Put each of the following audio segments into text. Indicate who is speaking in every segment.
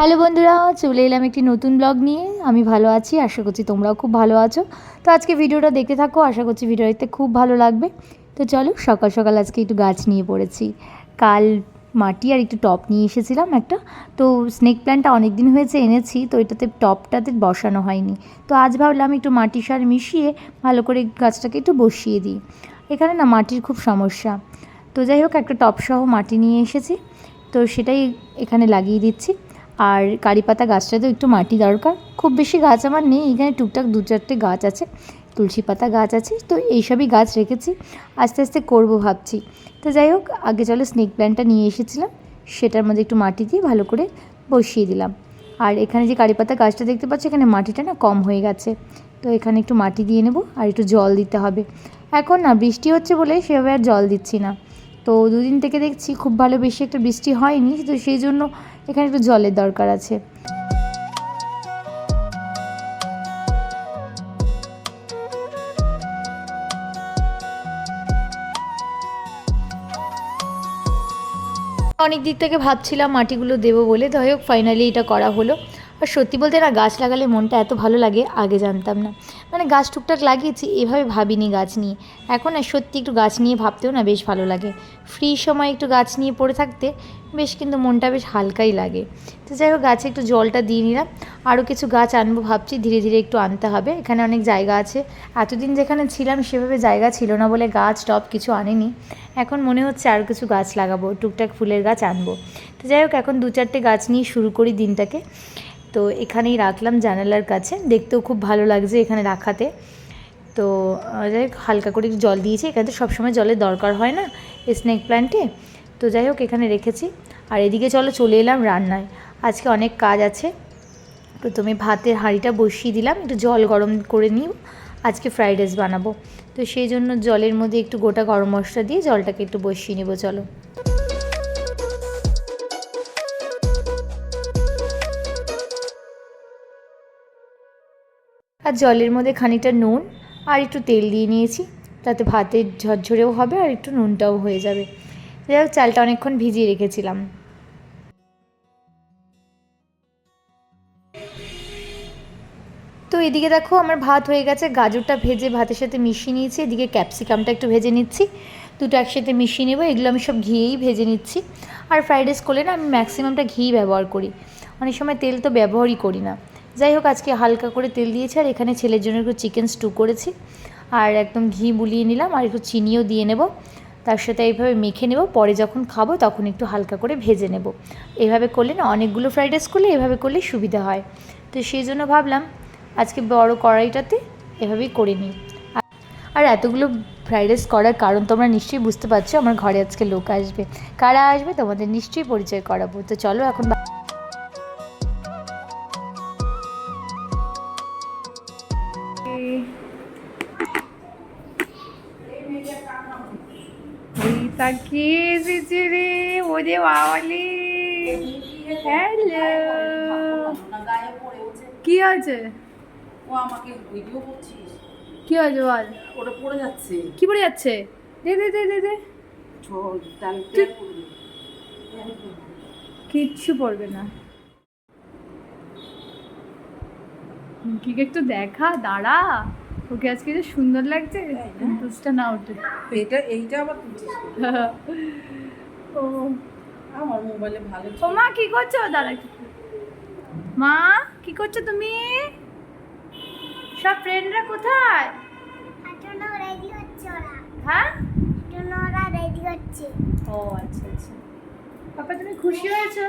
Speaker 1: Hello বন্ধুরা, চলে এলাম একটি নতুন ব্লগ নিয়ে। আমি ভালো আছি, আশা করছি তোমরাও খুব ভালো আছো। তো আজকে ভিডিওটা দেখতে থাকো, আশা করছি ভিডিও দেখতে খুব ভালো লাগবে। তো চলো, সকাল সকাল আজকে একটু গাছ নিয়ে পড়েছি। কাল মাটি আর একটু টপ নিয়ে এসেছিলাম একটা। তো স্নেক প্ল্যান্টটা অনেক দিন হয়েছে এনেছি, তো এটাতে টপটাতে বসানো হয়নি। তো আজ ভাবলাম একটু মাটি সার মিশিয়ে ভালো করে গাছটাকে একটু বসিয়ে দিই। এখানে না মাটির খুব সমস্যা। তো যাই হোক, একটা টপ সহ মাটি নিয়ে এসেছি। তো সেটাই এখানে লাগিয়ে দিচ্ছি। আর কারি পাতা গাছটাতেও একটু মাটি দরকার। খুব বেশি গাছ আমার নেই, এখানে টুকটাক দু চারটে গাছ আছে, তুলসী পাতা গাছ আছে, তো এইসবই গাছ রেখেছি, আস্তে আস্তে করব ভাবছি। তো যাই হোক, আগে চলো স্নেক প্ল্যান্টটা নিয়ে এসেছিলাম, সেটার মধ্যে একটু মাটি দিয়ে ভালো করে বসিয়ে দিলাম। আর এখানে যে কারি পাতা গাছটা দেখতে পাচ্ছ, এখানে মাটিটা না কম হয়ে গেছে, তো এখানে একটু মাটি দিয়ে নেব আর একটু জল দিতে হবে। এখন না, বৃষ্টি হচ্ছে বলে সেভাবে আর জল দিচ্ছি না। তো দুদিন থেকে দেখছি খুব ভালো বেশি একটা বৃষ্টি হয়নি, তো সেই জন্য এখানে একটু জলের দরকার আছে। অনেক দিক থেকে ভাবছিলাম মাটিগুলো দেবো বলে। যাই হোক ফাইনালি এটা করা হলো। আর সত্যি বলতে না গাছ লাগালে মনটা এত ভালো লাগে, আগে জানতাম না। মানে গাছ টুকটাক লাগিয়েছি, এভাবে ভাবিনি গাছ নিয়ে। এখন না সত্যি একটু গাছ নিয়ে ভাবতেও না বেশ ভালো লাগে। ফ্রি সময় একটু গাছ নিয়ে পড়ে থাকতে বেশ কিন্তু মনটা বেশ হালকাই লাগে। তো যাই হোক, গাছে একটু জলটা দিয়ে নিলাম। আরও কিছু গাছ আনব ভাবছি, ধীরে ধীরে একটু আনতে হবে। এখানে অনেক জায়গা আছে। এতদিন যেখানে ছিলাম সেভাবে জায়গা ছিল না বলে গাছ টপ কিছু আনেনি। এখন মনে হচ্ছে আর কিছু গাছ লাগাবো, টুকটাক ফুলের গাছ আনব। তো যাই হোক, এখন দু চারটে গাছ নিয়ে শুরু করি দিনটাকে। তো এখানেই রাখলাম জানালার কাছে। দেখতেও খুব ভালো লাগছে এখানে রাখাতে। তো যাই হালকা করে জল দিয়েছি। এখানে তো সবসময় জলের দরকার হয় না স্নেক প্ল্যান্টে তো যাই হোক, এখানে রেখেছি। আর এদিকে চলো, চলে এলাম রান্নায়। আজকে অনেক কাজ আছে। প্রথমে ভাতের হাঁড়িটা বসিয়ে দিলাম। একটু জল গরম করে নিই আজকে ফ্রাইড রাইস বানাবো। তো সেই জন্য জলের মধ্যে একটু গোটা গরম মশলা দিয়ে জলটাকে একটু বসিয়ে নেব, চলো। আর জলের মধ্যে খানিকটা নুন আর একটু তেল দিয়ে নিয়েছি। তাতে ভাতের ঝরঝরেও হবে আর একটু নুনটাও হয়ে যাবে। যাই হোক, চালটা অনেকক্ষণ ভিজিয়ে রেখেছিলাম। তো এদিকে দেখো, আমার ভাত হয়ে গেছে। গাজরটা ভেজে ভাতের সাথে মিশিয়ে নিয়েছি। এদিকে ক্যাপসিকামটা একটু ভেজে নিচ্ছি। দুটো একসাথে মিশিয়ে নেব। এগুলো আমি সব ঘিয়েই ভেজে নিচ্ছি। আর ফ্রাইড রাইস করলে না আমি ম্যাক্সিমামটা ঘি ব্যবহার করি। অনেক সময় তেল তো ব্যবহারই করি না। যাই হোক, আজকে হালকা করে তেল দিয়েছি, আর এখানে ছেলের জন্য একটু চিকেন স্টু করেছি। আর একদম ঘি বুলিয়ে নিলাম, আর একটু চিনিও দিয়ে নেব। তার সাথে এইভাবে মেখে নেব, পরে যখন খাব তখন একটু হালকা করে ভেজে নেব। এভাবে করলে না, অনেকগুলো ফ্রাইড রাইস করলে এভাবে করলে সুবিধা হয়। তো সেই জন্য ভাবলাম, আজকে বড় কড়াইটাতে এভাবেই করে নিই। আর- এতগুলো ফ্রাইড রাইস করার কারণ তোমরা নিশ্চয়ই বুঝতে পারছ, আমার ঘরে আজকে লোক আসবে। কারা আসবে তোমাদের নিশ্চয়ই পরিচয় করাবো। তো চলো, এখন
Speaker 2: বাবালি হ্যালো কি আছে
Speaker 3: ও আমাকে ভিডিও করছিস?
Speaker 2: কি আছে বল?
Speaker 3: ওটা পড়ে যাচ্ছে।
Speaker 2: কি পড়ে যাচ্ছে? দে দে দে দে দে। কিচ্ছু পড়বে না। কি একটু দেখা দাঁড়া। ওকে আজকে যে সুন্দর লাগছে না? ওঠে
Speaker 3: এটা এইটা আবার
Speaker 2: ও।
Speaker 3: আমার মোবাইলে ভালো
Speaker 2: ও মা কি করছ? দাঁড়া একটু। মা কি করছ তুমি? সব ফ্রেন্ডরা কোথায়?
Speaker 4: রেডি হচ্ছে ওরা।
Speaker 2: হ্যাঁ?
Speaker 4: ওরা রেডি হচ্ছে।
Speaker 2: ও আচ্ছা আচ্ছা। পাপা তুমি খুশি হয়েছো?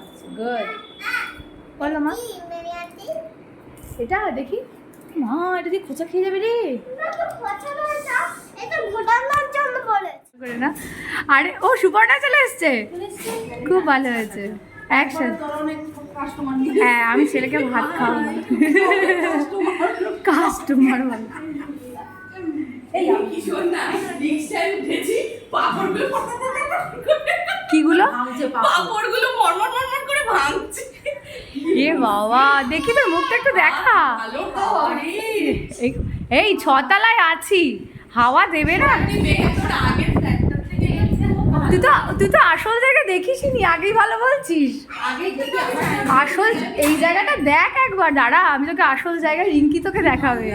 Speaker 2: আচ্ছা গুড বলো মা। এটা দেখি। মা এটা দিয়ে খোঁচা খেয়ে যাবে রে। করে না। আরে ও সুপর্ণা চলে এসছে? খুব ভালো হয়েছে। একসাথে। হ্যাঁ আমি ছেলেকে ভাত খাওয়াবো। কাস্টমার ভালো। কিগুলো?
Speaker 3: পাপড়গুলো মরমর মরমর করে ভাঙছে।
Speaker 2: এ বাবা দেখি তোর মুখটা একটু দেখা। এই- এই ছতলায় আছি। হাওয়া দেবে না? তুই তো তুই তো আসল জায়গা দেখিসনি আগেই ভালো বলছিস।
Speaker 3: আগে দেখি আমার
Speaker 2: আসল এই জায়গাটা দেখ একবার দাঁড়া আমি তোকে আসল জায়গা রিঙ্কি তোকে দেখাবে।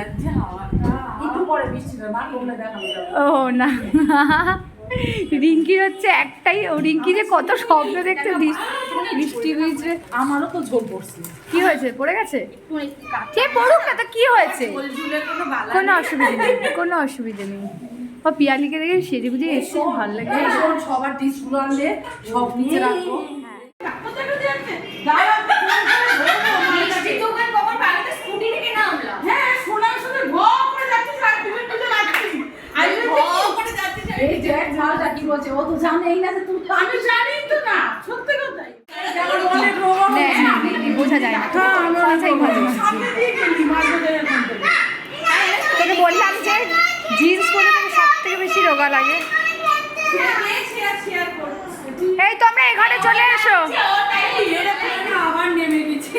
Speaker 3: একটু পরে বৃষ্টি হবে মা কমলে দেখাবো।
Speaker 2: ও না। রিঙ্কির হচ্ছে একটাই ও রিঙ্কি যে কত শব্দ দেখতে দিস- বৃষ্টি
Speaker 3: আমারও তো ঝোল পড়ছে।
Speaker 2: কি হয়েছে? পড়ে গেছে? কে পড়ুক না তো কি হয়েছে?
Speaker 3: কোনো
Speaker 2: অসুবিধা নেই কোনো অসুবিধা নেই। বা পিয়ালিকে দেখে সেজে বুঝে এসে ভালো
Speaker 3: লাগে সবার ডিশগুলো আনলে সব নিচে রাখব হ্যাঁ, সোনার সঙ্গে ভ করে যাচ্ছিস আর তুমি তুলে যাচ্ছিস। আমি বলছি, এই যে মালটা কি বলছে ও তো জানেই না যে তুমি আমি জানি তো না সত্যি কথাই যেমন অনেক রোগ
Speaker 2: না, না, বোঝা যায় না
Speaker 3: হ্যাঁ, আমি
Speaker 2: কথাই বোঝা যাচ্ছে।
Speaker 3: সামনে দিয়ে গেলি মাঝে এখান থেকে
Speaker 2: তোকে বললাম যে জিন্স পরে তোকে সব থেকে বেশি রোগা লাগে এই তো আমরা এই ঘরে চলে এসো
Speaker 3: আবার নেমে গেছি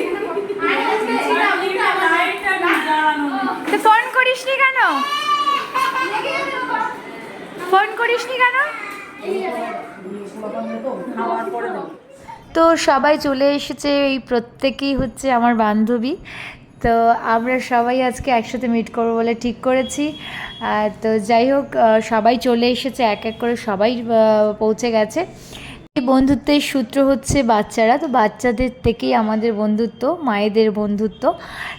Speaker 2: তো ফোন করিসনি কেন ফোন করিসনি কেন?
Speaker 1: তো সবাই চলে এসেছে, এই প্রত্যেকেই হচ্ছে আমার বান্ধবী। তো আমরা সবাই আজকে একসাথে মিট করব বলে ঠিক করেছি। তো যাই হোক সবাই চলে এসেছে, এক এক করে সবাই পৌঁছে গেছে। এই বন্ধুত্বের সূত্র হচ্ছে বাচ্চারা। তো বাচ্চাদের থেকেই আমাদের বন্ধুত্ব, মায়েদের বন্ধুত্ব।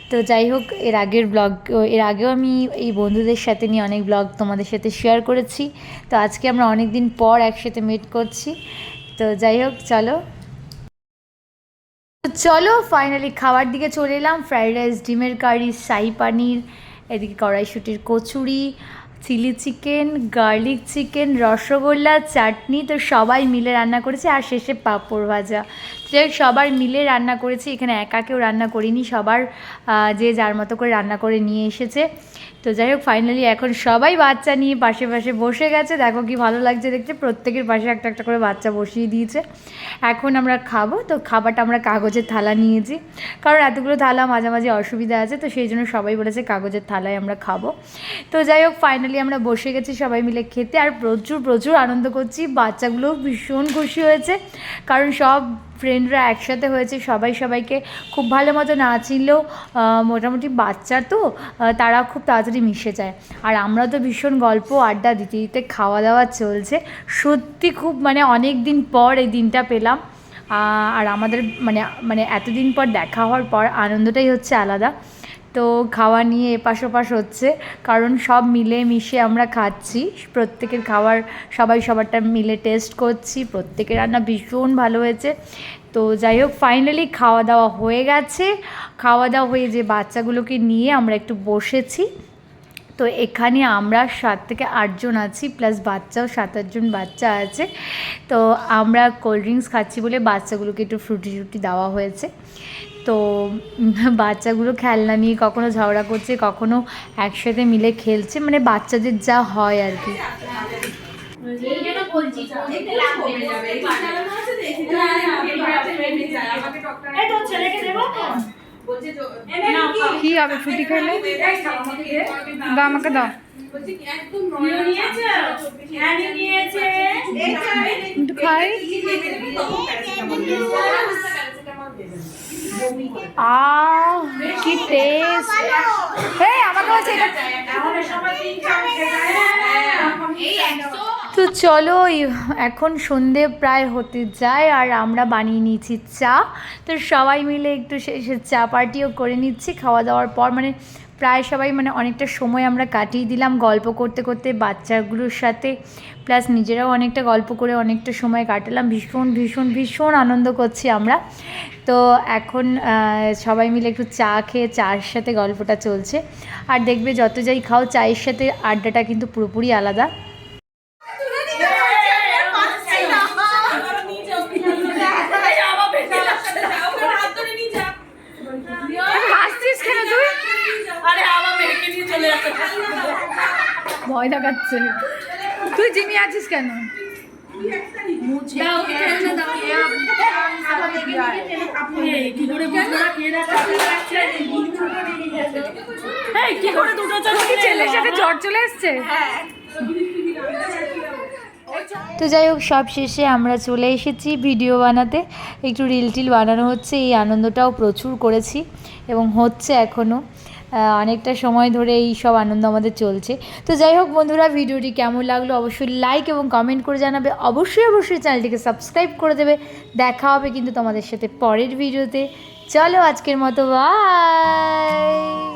Speaker 1: তো যাই হোক, এর আগের ব্লগ এর আগেও আমি এই বন্ধুদের সাথে নিয়ে অনেক ব্লগ তোমাদের সাথে শেয়ার করেছি। তো আজকে আমরা অনেক দিন পর একসাথে মিট করছি। তো যাই হোক, চলো। চলো ফাইনালি খাওয়ার দিকে চলে এলাম। ফ্রাইড রাইস ডিমের কারি, শাহি পানির, এদিকে কড়াইশুটির kachori. Chilli chicken, garlic chicken, rasgulla, chutney তো সবাই মিলে রান্না করেছে, আর শেষে পাঁপড় ভাজা। যাই সবার মিলে রান্না করেছি, এখানে একা কেউ রান্না করিনি, সবার যে যার মতো করে রান্না করে নিয়ে এসেছে। তো যাই হোক ফাইনালি এখন সবাই বাচ্চা নিয়ে পাশে পাশে বসে গেছে। দেখো কি ভালো লাগছে দেখতে, প্রত্যেকের পাশে একটা একটা করে বাচ্চা বসিয়ে দিয়েছে। এখন আমরা খাব, তো খাবারটা আমরা কাগজের থালা নিয়েছি। কারণ এতগুলো থালা মাঝামাঝি অসুবিধা আছে, তো সেই জন্য সবাই বলেছে কাগজের থালায় আমরা খাব। তো যাই হোক ফাইনালি আমরা বসে গেছি সবাই মিলে খেতে, আর প্রচুর প্রচুর আনন্দ করছি। বাচ্চাগুলোও ভীষণ খুশি হয়েছে, কারণ সব ফ্রেন্ডরা একসাথে হয়েছে, সবাই সবাইকে খুব ভালো মতো না চিনলেও মোটামুটি বাচ্চা তো তারা খুব তাড়াতাড়ি মিশে যায়। আর আমরা তো ভীষণ গল্প, আড্ডা দিতে দিতে খাওয়া দাওয়া চলছে। সত্যি খুব মানে অনেক দিন পর এই দিনটা পেলাম। আর আমাদের মানে মানে এতদিন পর দেখা হওয়ার পর আনন্দটাই হচ্ছে আলাদা। তো খাওয়া নিয়ে এপাশ ওপাশ হচ্ছে, কারণ সব মিলে মিশে আমরা খাচ্ছি। প্রত্যেকের খাবার সবাই সবারটা মিলে টেস্ট করছি, প্রত্যেকের রান্না ভীষণ ভালো হয়েছে। তো যাই হোক ফাইনালি খাওয়া দাওয়া হয়ে গেছে। খাওয়া দাওয়া হয়ে যে বাচ্চাগুলোকে নিয়ে আমরা একটু বসেছি। তো এখানে আমরা সাত থেকে আটজন আছি প্লাস বাচ্চাও সাত আটজন বাচ্চা আছে। তো আমরা কোল্ড ড্রিঙ্কস খাচ্ছি বলে বাচ্চাগুলোকে একটু ফ্রুটি ফ্রুটি দেওয়া হয়েছে। তো বাচ্চাগুলো খেলনা নিয়ে কখনো ঝগড়া করছে কখনো একসাথে মিলে খেলছে মানে বাচ্চাদের যা হয় আর কি।
Speaker 2: কি? হবে ফ্রুটি খেলে? দাও আমাকে দাও। খাই। আহ
Speaker 1: তো চলো এখন সন্ধে প্রায় হতে যায় আর আমরা বানিয়ে নিয়েছি চা। তো সবাই মিলে একটু সে চা পার্টিও করে নিচ্ছি, খাওয়া দাওয়ার পর মানে প্রায় সবাই মানে অনেকটা সময় আমরা কাটিয়ে দিলাম গল্প করতে করতে বাচ্চাগুলোর সাথে। প্লাস নিজেরাও অনেকটা গল্প করে অনেকটা সময় কাটালাম। ভীষণ ভীষণ ভীষণ আনন্দ করছি আমরা। তো এখন সবাই মিলে একটু চা খেয়ে চার সাথে গল্পটা চলছে। আর দেখবে যত যাই খাও, চায়ের সাথে আড্ডাটা কিন্তু পুরোপুরি আলাদা।
Speaker 2: ভয় দেখাচ্ছে। তুই জিমি আছিস কেন? তোর ছেলের সাথে জ্বর চলে এসছে?
Speaker 1: তো যাই হোক সব শেষে আমরা চলে এসেছি ভিডিও বানাতে। একটু রিল টিল বানানো হচ্ছে এই আনন্দটাও প্রচুর করেছি এবং হচ্ছে এখনও অনেকটা সময় ধরে এই সব আনন্দ আমাদের চলছে। তো যাই হোক বন্ধুরা, ভিডিওটি কেমন লাগল অবশ্যই লাইক এবং কমেন্ট করে জানাবে। অবশ্যই অবশ্যই চ্যানেলটিকে সাবস্ক্রাইব করে দেবে। দেখা হবে কিন্তু তোমাদের সাথে পরের ভিডিওতে। চলো আজকের মতো বাই